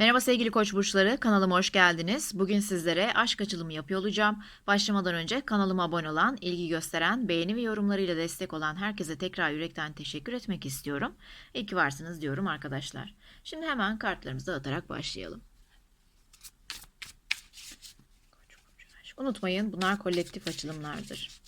Merhaba sevgili koç burçları, kanalıma hoş geldiniz. Bugün sizlere aşk açılımı yapıyor olacağım. Başlamadan önce kanalıma abone olan, ilgi gösteren, beğeni ve yorumlarıyla destek olan herkese tekrar yürekten teşekkür etmek istiyorum. İyi ki varsınız diyorum arkadaşlar. Şimdi hemen kartlarımızı dağıtarak başlayalım. Unutmayın bunlar kolektif açılımlardır.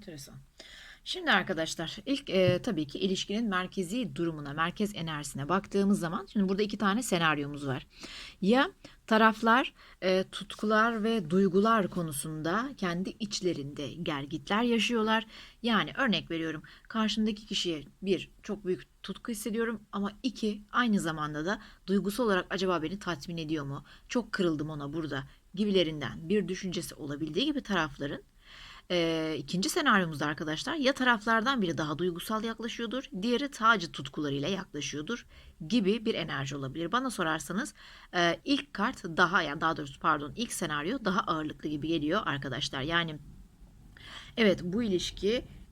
Enteresan. Şimdi arkadaşlar ilk e, tabii ki ilişkinin merkezi durumuna, merkez enerjisine baktığımız zaman şimdi burada iki tane senaryomuz var. Ya taraflar e, tutkular ve duygular konusunda kendi içlerinde gergitler yaşıyorlar. Yani örnek veriyorum karşımdaki kişiye bir çok büyük tutku hissediyorum ama iki aynı zamanda da duygusal olarak acaba beni tatmin ediyor mu? Çok kırıldım ona burada gibilerinden bir düşüncesi olabildiği gibi tarafların ee, ikinci senaryomuzda arkadaşlar ya taraflardan biri daha duygusal yaklaşıyordur, diğeri tacı tutkularıyla yaklaşıyordur gibi bir enerji olabilir. Bana sorarsanız e, ilk kart daha yani daha doğrusu pardon ilk senaryo daha ağırlıklı gibi geliyor arkadaşlar. Yani evet bu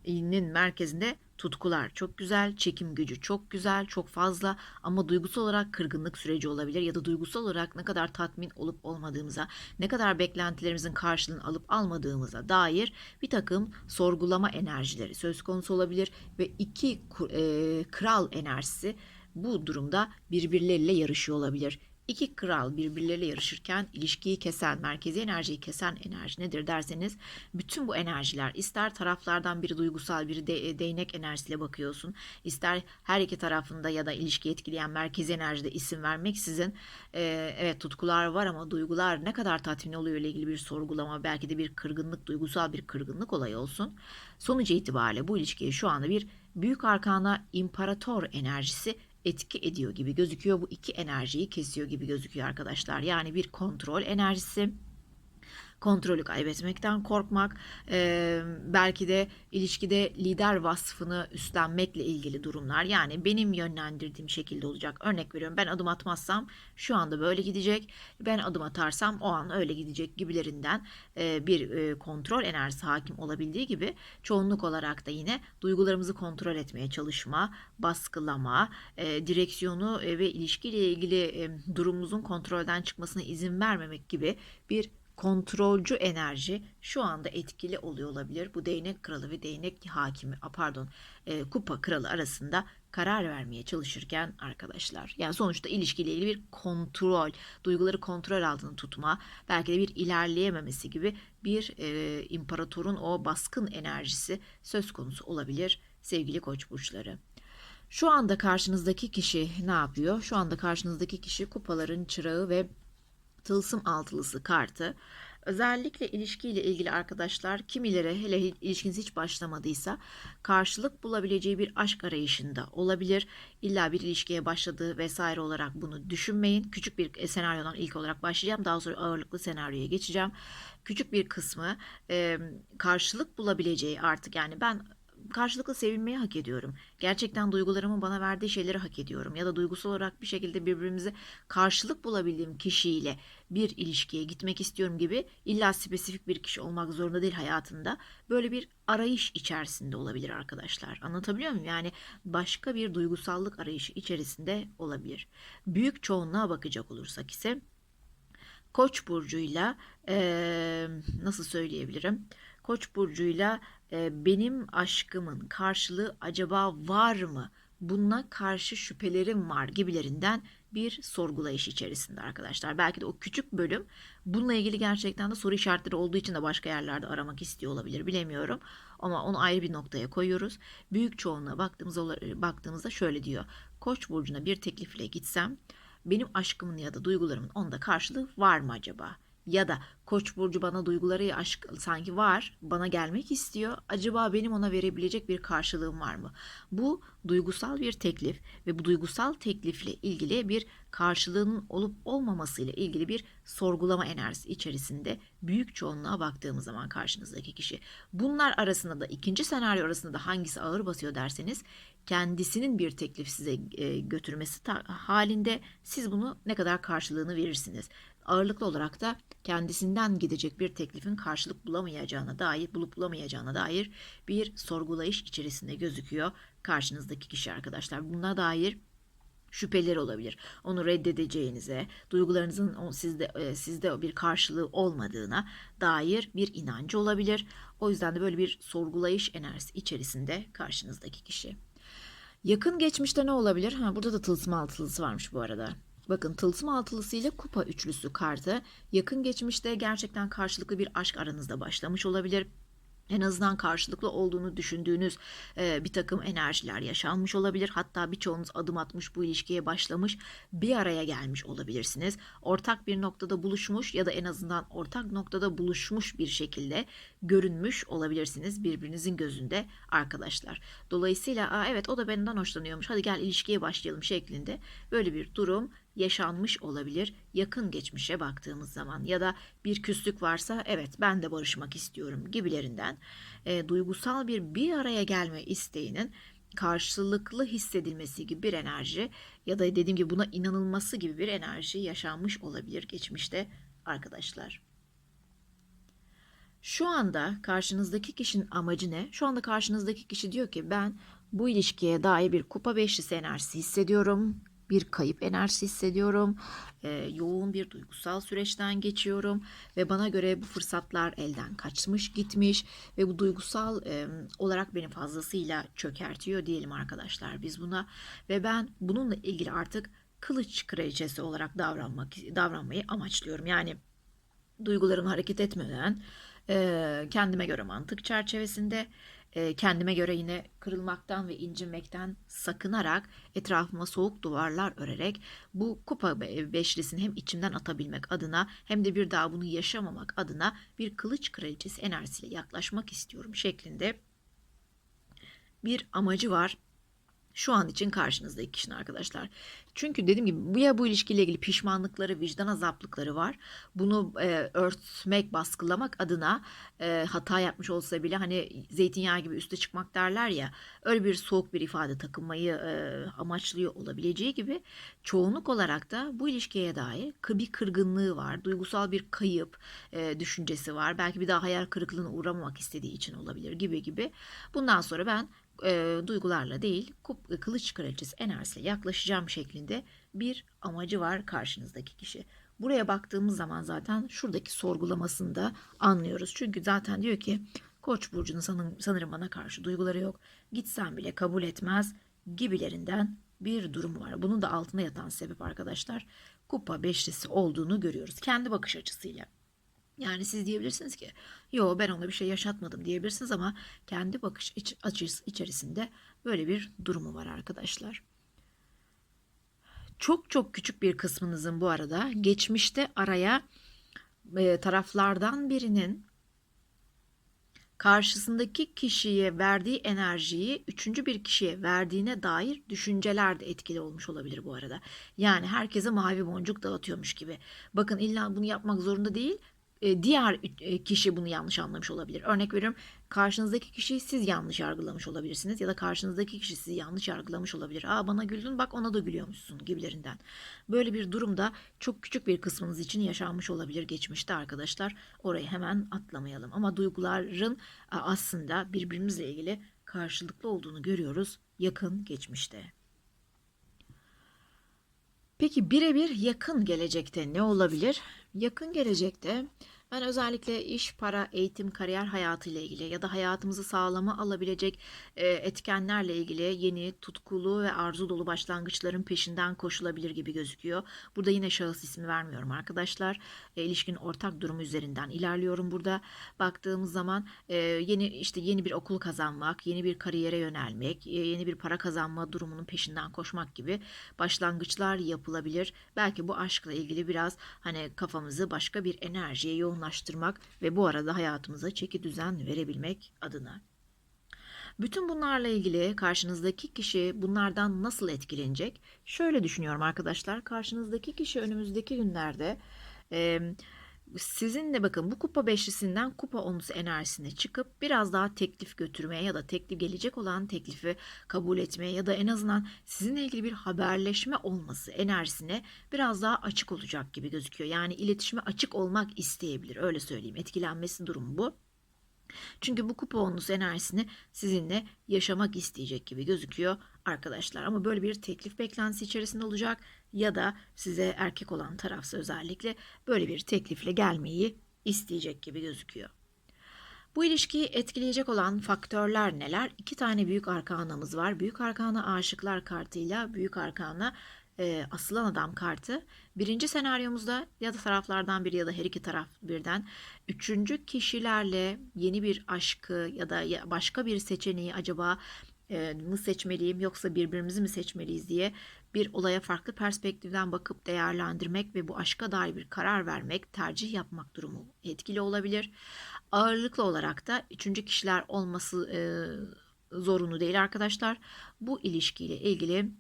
ilişkinin merkezinde tutkular çok güzel, çekim gücü çok güzel, çok fazla ama duygusal olarak kırgınlık süreci olabilir ya da duygusal olarak ne kadar tatmin olup olmadığımıza, ne kadar beklentilerimizin karşılığını alıp almadığımıza dair bir takım sorgulama enerjileri söz konusu olabilir ve iki e, kral enerjisi bu durumda birbirleriyle yarışıyor olabilir. İki kral birbirleriyle yarışırken ilişkiyi kesen, merkezi enerjiyi kesen enerji nedir derseniz bütün bu enerjiler ister taraflardan biri duygusal biri de, e, değnek enerjisiyle bakıyorsun ister her iki tarafında ya da ilişkiyi etkileyen merkezi enerjide isim vermeksizin e, evet tutkular var ama duygular ne kadar tatmin oluyor ile ilgili bir sorgulama belki de bir kırgınlık duygusal bir kırgınlık olayı olsun. Sonucu itibariyle bu ilişkiye şu anda bir büyük arkana imparator enerjisi etki ediyor gibi gözüküyor. Bu iki enerjiyi kesiyor gibi gözüküyor arkadaşlar. Yani bir kontrol enerjisi kontrolü kaybetmekten korkmak, e, belki de ilişkide lider vasfını üstlenmekle ilgili durumlar. Yani benim yönlendirdiğim şekilde olacak. Örnek veriyorum ben adım atmazsam şu anda böyle gidecek, ben adım atarsam o an öyle gidecek gibilerinden e, bir e, kontrol enerjisi hakim olabildiği gibi çoğunluk olarak da yine duygularımızı kontrol etmeye çalışma, baskılama, e, direksiyonu e, ve ilişkiyle ilgili e, durumumuzun kontrolden çıkmasına izin vermemek gibi bir kontrolcü enerji şu anda etkili oluyor olabilir. Bu değnek kralı ve değnek hakimi, pardon, e, kupa kralı arasında karar vermeye çalışırken arkadaşlar. Yani sonuçta ilişkiyle ilgili bir kontrol, duyguları kontrol altında tutma, belki de bir ilerleyememesi gibi bir e, imparatorun o baskın enerjisi söz konusu olabilir sevgili koç burçları. Şu anda karşınızdaki kişi ne yapıyor? Şu anda karşınızdaki kişi kupaların çırağı ve tılsım altılısı kartı. Özellikle ilişkiyle ilgili arkadaşlar kimileri hele ilişkiniz hiç başlamadıysa karşılık bulabileceği bir aşk arayışında olabilir. İlla bir ilişkiye başladığı vesaire olarak bunu düşünmeyin. Küçük bir senaryodan ilk olarak başlayacağım. Daha sonra ağırlıklı senaryoya geçeceğim. Küçük bir kısmı e, karşılık bulabileceği artık yani ben karşılıklı sevilmeyi hak ediyorum. Gerçekten duygularımın bana verdiği şeyleri hak ediyorum. Ya da duygusal olarak bir şekilde birbirimize karşılık bulabildiğim kişiyle bir ilişkiye gitmek istiyorum gibi illa spesifik bir kişi olmak zorunda değil hayatında. Böyle bir arayış içerisinde olabilir arkadaşlar. Anlatabiliyor muyum? Yani başka bir duygusallık arayışı içerisinde olabilir. Büyük çoğunluğa bakacak olursak ise Koç burcuyla eee, nasıl söyleyebilirim? Koç burcuyla e, benim aşkımın karşılığı acaba var mı? Buna karşı şüphelerim var gibilerinden bir sorgulayış içerisinde arkadaşlar. Belki de o küçük bölüm bununla ilgili gerçekten de soru işaretleri olduğu için de başka yerlerde aramak istiyor olabilir bilemiyorum. Ama onu ayrı bir noktaya koyuyoruz. Büyük çoğunluğa baktığımızda, baktığımızda şöyle diyor. Koç burcuna bir teklifle gitsem benim aşkımın ya da duygularımın onda karşılığı var mı acaba? Ya da Koç burcu bana duyguları aşk sanki var, bana gelmek istiyor. Acaba benim ona verebilecek bir karşılığım var mı? Bu duygusal bir teklif ve bu duygusal teklifle ilgili bir karşılığının olup olmaması ile ilgili bir sorgulama enerjisi içerisinde büyük çoğunluğa baktığımız zaman karşınızdaki kişi. Bunlar arasında da ikinci senaryo arasında da hangisi ağır basıyor derseniz kendisinin bir teklif size e, götürmesi halinde siz bunu ne kadar karşılığını verirsiniz. Ağırlıklı olarak da kendisinden gidecek bir teklifin karşılık bulamayacağına dair, bulup bulamayacağına dair bir sorgulayış içerisinde gözüküyor karşınızdaki kişi arkadaşlar. Buna dair şüpheleri olabilir. Onu reddedeceğinize, duygularınızın sizde e, sizde bir karşılığı olmadığına dair bir inancı olabilir. O yüzden de böyle bir sorgulayış enerjisi içerisinde karşınızdaki kişi. Yakın geçmişte ne olabilir? Ha burada da tılsım altılısı varmış bu arada. Bakın tılsım altılısı ile kupa üçlüsü kartı yakın geçmişte gerçekten karşılıklı bir aşk aranızda başlamış olabilir en azından karşılıklı olduğunu düşündüğünüz e, bir takım enerjiler yaşanmış olabilir. Hatta birçoğunuz adım atmış bu ilişkiye başlamış bir araya gelmiş olabilirsiniz. Ortak bir noktada buluşmuş ya da en azından ortak noktada buluşmuş bir şekilde görünmüş olabilirsiniz birbirinizin gözünde arkadaşlar. Dolayısıyla Aa, evet o da benden hoşlanıyormuş hadi gel ilişkiye başlayalım şeklinde böyle bir durum yaşanmış olabilir yakın geçmişe baktığımız zaman ya da bir küslük varsa evet ben de barışmak istiyorum gibilerinden e, duygusal bir bir araya gelme isteğinin karşılıklı hissedilmesi gibi bir enerji ya da dediğim gibi buna inanılması gibi bir enerji yaşanmış olabilir geçmişte arkadaşlar. Şu anda karşınızdaki kişinin amacı ne? Şu anda karşınızdaki kişi diyor ki ben bu ilişkiye dair bir kupa beşlisi enerjisi hissediyorum bir kayıp enerjisi hissediyorum. E, yoğun bir duygusal süreçten geçiyorum ve bana göre bu fırsatlar elden kaçmış gitmiş ve bu duygusal e, olarak beni fazlasıyla çökertiyor diyelim arkadaşlar biz buna ve ben bununla ilgili artık kılıç kraliçesi olarak davranmak davranmayı amaçlıyorum. Yani duygularım hareket etmeden e, kendime göre mantık çerçevesinde kendime göre yine kırılmaktan ve incinmekten sakınarak etrafıma soğuk duvarlar örerek bu kupa beşlisini hem içimden atabilmek adına hem de bir daha bunu yaşamamak adına bir kılıç kraliçesi enerjisiyle yaklaşmak istiyorum şeklinde bir amacı var şu an için karşınızdaki kişinin arkadaşlar. Çünkü dediğim gibi bu ya bu ilişkiyle ilgili pişmanlıkları, vicdan azaplıkları var. Bunu e, örtmek, baskılamak adına e, hata yapmış olsa bile hani zeytinyağı gibi üste çıkmak derler ya. Öyle bir soğuk bir ifade takınmayı e, amaçlıyor olabileceği gibi çoğunluk olarak da bu ilişkiye dair bir kırgınlığı var. Duygusal bir kayıp e, düşüncesi var. Belki bir daha hayal kırıklığına uğramamak istediği için olabilir gibi gibi. Bundan sonra ben e, duygularla değil kılıç kraliçesi enerjisiyle yaklaşacağım şeklinde bir amacı var karşınızdaki kişi. Buraya baktığımız zaman zaten şuradaki sorgulamasını da anlıyoruz. Çünkü zaten diyor ki Koç burcunun sanırım, sanırım bana karşı duyguları yok. Gitsem bile kabul etmez gibilerinden bir durum var. Bunun da altında yatan sebep arkadaşlar kupa beşlisi olduğunu görüyoruz. Kendi bakış açısıyla. Yani siz diyebilirsiniz ki yo ben ona bir şey yaşatmadım diyebilirsiniz ama kendi bakış açısı içerisinde böyle bir durumu var arkadaşlar. Çok çok küçük bir kısmınızın bu arada geçmişte araya e, taraflardan birinin karşısındaki kişiye verdiği enerjiyi üçüncü bir kişiye verdiğine dair düşünceler de etkili olmuş olabilir bu arada. Yani herkese mavi boncuk dağıtıyormuş gibi. Bakın illa bunu yapmak zorunda değil. E, diğer e, kişi bunu yanlış anlamış olabilir. Örnek veriyorum karşınızdaki kişiyi siz yanlış yargılamış olabilirsiniz ya da karşınızdaki kişi sizi yanlış yargılamış olabilir. Aa bana güldün bak ona da gülüyormuşsun gibilerinden. Böyle bir durumda çok küçük bir kısmınız için yaşanmış olabilir geçmişte arkadaşlar. Orayı hemen atlamayalım. Ama duyguların aslında birbirimizle ilgili karşılıklı olduğunu görüyoruz yakın geçmişte. Peki birebir yakın gelecekte ne olabilir? Yakın gelecekte ben özellikle iş, para, eğitim, kariyer hayatı ile ilgili ya da hayatımızı sağlama alabilecek e, etkenlerle ilgili yeni, tutkulu ve arzu dolu başlangıçların peşinden koşulabilir gibi gözüküyor. Burada yine şahıs ismi vermiyorum arkadaşlar. E, ilişkinin ortak durumu üzerinden ilerliyorum burada. Baktığımız zaman e, yeni işte yeni bir okul kazanmak, yeni bir kariyere yönelmek, yeni bir para kazanma durumunun peşinden koşmak gibi başlangıçlar yapılabilir. Belki bu aşkla ilgili biraz hani kafamızı başka bir enerjiye yoğun yoğunlaştırmak ve bu arada hayatımıza çeki düzen verebilmek adına. Bütün bunlarla ilgili karşınızdaki kişi bunlardan nasıl etkilenecek? Şöyle düşünüyorum arkadaşlar. Karşınızdaki kişi önümüzdeki günlerde e, sizinle bakın bu kupa beşlisinden kupa onusu enerjisine çıkıp biraz daha teklif götürmeye ya da teklif gelecek olan teklifi kabul etmeye ya da en azından sizinle ilgili bir haberleşme olması enerjisine biraz daha açık olacak gibi gözüküyor. Yani iletişime açık olmak isteyebilir öyle söyleyeyim etkilenmesi durumu bu. Çünkü bu kupa onusu enerjisini sizinle yaşamak isteyecek gibi gözüküyor arkadaşlar. Ama böyle bir teklif beklentisi içerisinde olacak ya da size erkek olan tarafsa özellikle böyle bir teklifle gelmeyi isteyecek gibi gözüküyor. Bu ilişkiyi etkileyecek olan faktörler neler? İki tane büyük arkanamız var. Büyük arkana aşıklar kartıyla büyük arkana e, asılan adam kartı. Birinci senaryomuzda ya da taraflardan biri ya da her iki taraf birden üçüncü kişilerle yeni bir aşkı ya da başka bir seçeneği acaba e, mı seçmeliyim yoksa birbirimizi mi seçmeliyiz diye bir olaya farklı perspektiften bakıp değerlendirmek ve bu aşka dair bir karar vermek, tercih yapmak durumu etkili olabilir. Ağırlıklı olarak da üçüncü kişiler olması e, zorunlu değil arkadaşlar. Bu ilişkiyle ilgili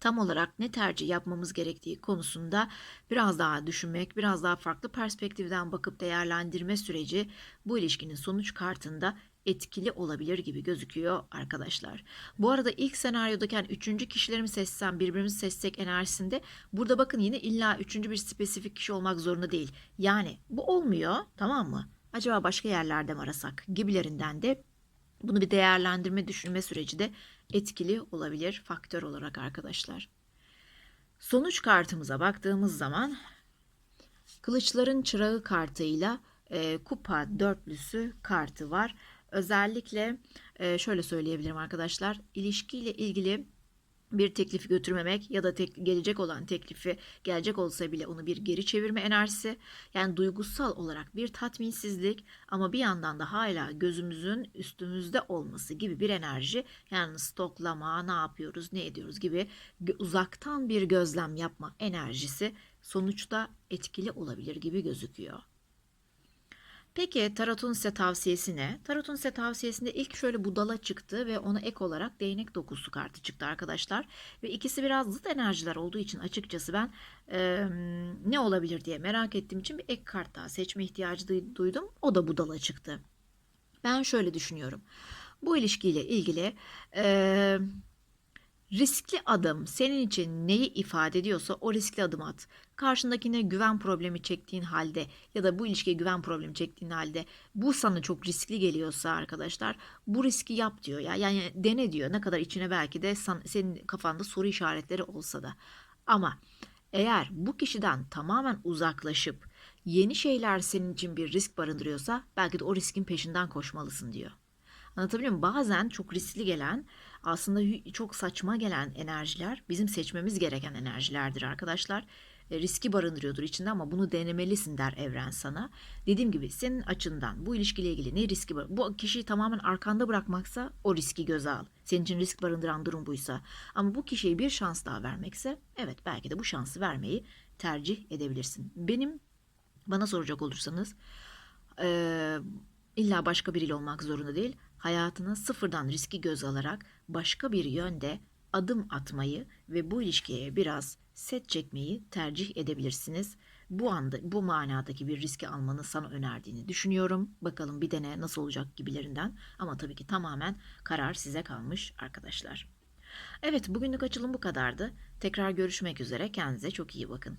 tam olarak ne tercih yapmamız gerektiği konusunda biraz daha düşünmek, biraz daha farklı perspektiften bakıp değerlendirme süreci bu ilişkinin sonuç kartında etkili olabilir gibi gözüküyor arkadaşlar. Bu arada ilk senaryodaki yani üçüncü kişileri mi seçsem birbirimizi seçsek enerjisinde burada bakın yine illa üçüncü bir spesifik kişi olmak zorunda değil. Yani bu olmuyor tamam mı? Acaba başka yerlerde mi arasak gibilerinden de bunu bir değerlendirme düşünme süreci de etkili olabilir faktör olarak arkadaşlar. Sonuç kartımıza baktığımız zaman kılıçların çırağı kartıyla e, kupa dörtlüsü kartı var. Özellikle e, şöyle söyleyebilirim arkadaşlar. İlişkiyle ilgili bir teklifi götürmemek ya da tek, gelecek olan teklifi gelecek olsa bile onu bir geri çevirme enerjisi yani duygusal olarak bir tatminsizlik ama bir yandan da hala gözümüzün üstümüzde olması gibi bir enerji yani stoklama ne yapıyoruz ne ediyoruz gibi uzaktan bir gözlem yapma enerjisi sonuçta etkili olabilir gibi gözüküyor. Peki tarotun size tavsiyesi ne? Tarotun size tavsiyesinde ilk şöyle budala çıktı ve ona ek olarak değnek dokusu kartı çıktı arkadaşlar. Ve ikisi biraz zıt enerjiler olduğu için açıkçası ben e, ne olabilir diye merak ettiğim için bir ek kart daha seçme ihtiyacı duydum. O da budala çıktı. Ben şöyle düşünüyorum. Bu ilişkiyle ilgili e, riskli adım senin için neyi ifade ediyorsa o riskli adım at. Karşındakine güven problemi çektiğin halde ya da bu ilişkiye güven problemi çektiğin halde bu sana çok riskli geliyorsa arkadaşlar bu riski yap diyor ya. Yani dene diyor. Ne kadar içine belki de senin kafanda soru işaretleri olsa da. Ama eğer bu kişiden tamamen uzaklaşıp yeni şeyler senin için bir risk barındırıyorsa belki de o riskin peşinden koşmalısın diyor. Anlatabiliyor muyum? Bazen çok riskli gelen aslında çok saçma gelen enerjiler bizim seçmemiz gereken enerjilerdir arkadaşlar. E, riski barındırıyordur içinde ama bunu denemelisin der evren sana. Dediğim gibi senin açından bu ilişkiyle ilgili ne riski var? Bu kişiyi tamamen arkanda bırakmaksa o riski göze al. Senin için risk barındıran durum buysa. Ama bu kişiye bir şans daha vermekse evet belki de bu şansı vermeyi tercih edebilirsin. Benim Bana soracak olursanız eee, illa başka biriyle olmak zorunda değil. Hayatına sıfırdan riski göz alarak başka bir yönde adım atmayı ve bu ilişkiye biraz set çekmeyi tercih edebilirsiniz. Bu anda bu manadaki bir riski almanı sana önerdiğini düşünüyorum. Bakalım bir dene nasıl olacak gibilerinden. Ama tabii ki tamamen karar size kalmış arkadaşlar. Evet, bugünlük açılım bu kadardı. Tekrar görüşmek üzere. Kendinize çok iyi bakın.